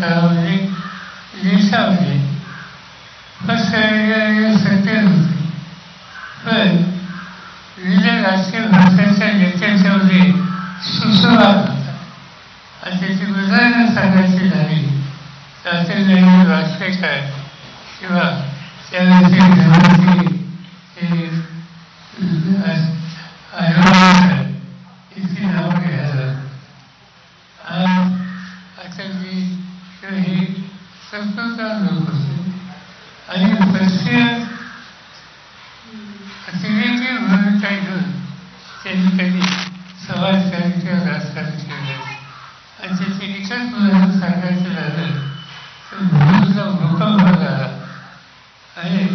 काळामध्ये देशामध्ये पसरलेले सत्य होते पण विविध राजकीय भाषांच्या नेत्यांच्यामध्ये सुसंवाद होता आणि त्याची उदाहरणं सांगायची झाली तर असे नवीन वाजपेयीकर किंवा त्यावेळेचे धर्माचे हे संस्कृतकार लोक होते आणि राष्ट्रीय अतिरेकी भूमिका घेऊन त्यांनी कधी समाजकारण किंवा राजकारण केलं आणि त्याचे एकच उदाहरण सांगायचं झालं तर भूमीचा भूकंप झाला आणि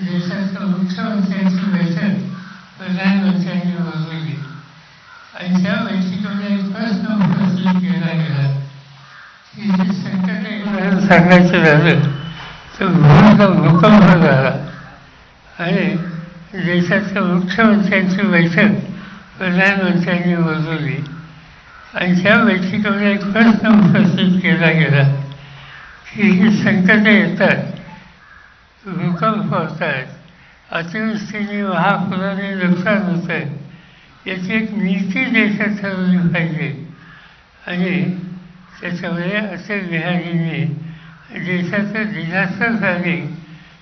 देशाच्या मुख्यमंत्र्यांची बैठक प्रधानमंत्र्यांनी बोलवली आणि त्या बैठकीमध्ये एक प्रश्न उपस्थित केला गेला की हे संकट उदाहरण सांगायचं झालं तर भूमिका भूकंप झाला आणि देशाच्या मुख्यमंत्र्यांची बैठक प्रधानमंत्र्यांनी बोलवली. आणि त्या बैठकीमध्ये एक प्रश्न उपस्थित केला गेला. की ही संकटे येतात भूकंप होतात अतिवृष्टीने महापुराने नुकसान होत आहे याची एक नीती देशात ठरवली पाहिजे. आणि त्याच्यामुळे असे बिहारींनी देशाचं डिझास्टर झाले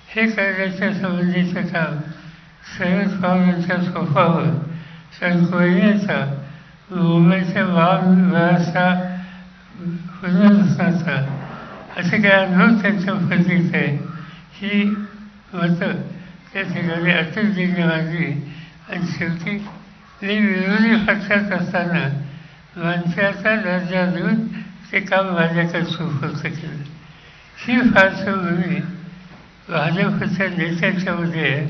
हे करण्याच्या संबंधीचं काम शरद पवारांच्या सोफावर संकोयचा मुंबईच्या वाहन व्यवस्था पुनर्वसनाचा असे काही अनुभव त्यांच्या पद्धतीत आहे. ही मतं त्या ठिकाणी अटलजींनी मांडली आणि शेवटी मी विरोधी पक्षात असताना माणसाचा दर्जा देऊन ते काम माझ्याकडे सुपूर्द केलं. ही पार्श्वभूमी भाजपच्या नेत्यांच्यामध्ये आहे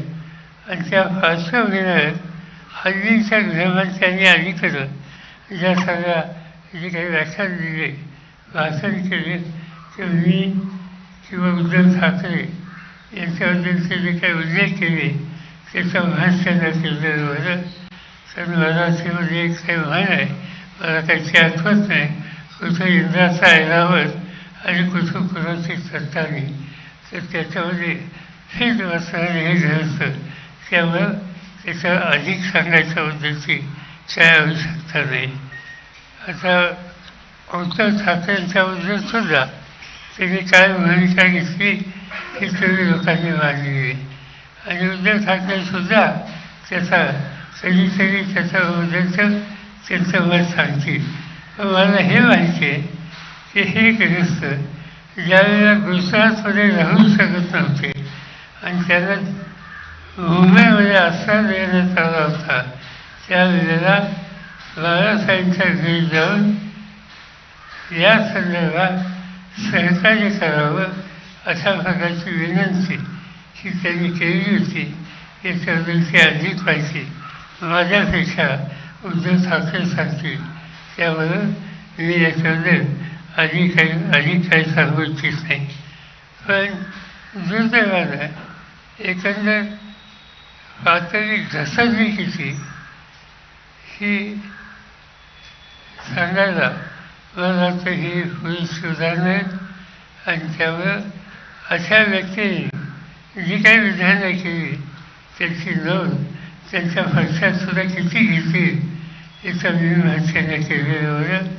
आणि त्या पार्श्वभूमीवर हल्लीच्या गृहमंत्र्यांनी अलीकडं ज्या सगळ्या जे काही व्याख्यान दिले भाषण केले ते मी किंवा उद्धव ठाकरे यांच्याबद्दलचे जे काही उल्लेख केले त्याचा भाष्य न केलेलं बरं तर मराठीमध्ये एक काही म्हण आहे मला काही आठवत नाही. कुठं इंद्राचा ऐरावत आणि कुठं कुणाची करताना तर त्याच्यामध्ये हेच वाचणार हे घडतं त्यामुळं त्याचं अधिक सांगायच्या म्हणजे बद्दलची काय आवश्यकता नाही. आता उद्धव ठाकरेंच्याबद्दल सुद्धा त्यांनी काय भूमिका घेतली ही सगळी लोकांनी मांडलेली. आणि उद्धव ठाकरेसुद्धा त्याचा कधीतरी त्याच्याबद्दलचं त्यांचं मत सांगतील. मला हे माहिती आहे की हे ग्रस्त ज्यावेळेला गुजरातमध्ये राहू शकत नव्हते आणि त्यांना मुंबईमध्ये आश्रय देण्यात आला होता त्यावेळेला बाळासाहेबांच्या घरी जाऊन या संदर्भात सहकार्य करावं अशा प्रकारची विनंती ही त्यांनी केली होती. याच्याबद्दलची अधिक माहिती माझ्यापेक्षा उद्धव ठाकरे सांगतील त्यामुळं मी याच्याबद्दल अधिक काही अधिक काही सांगू इच्छित नाही. पण दुर्दैवानं एकंदर पातळी घसरली किती ही सांगायला मला तर ही होईल सुधारणा. आणि त्यावर अशा व्यक्तीने जी काही विधानं केली त्यांची नोंद त्यांच्या पक्षात सुद्धा किती घेतील याचं मी भाषेने केलेलं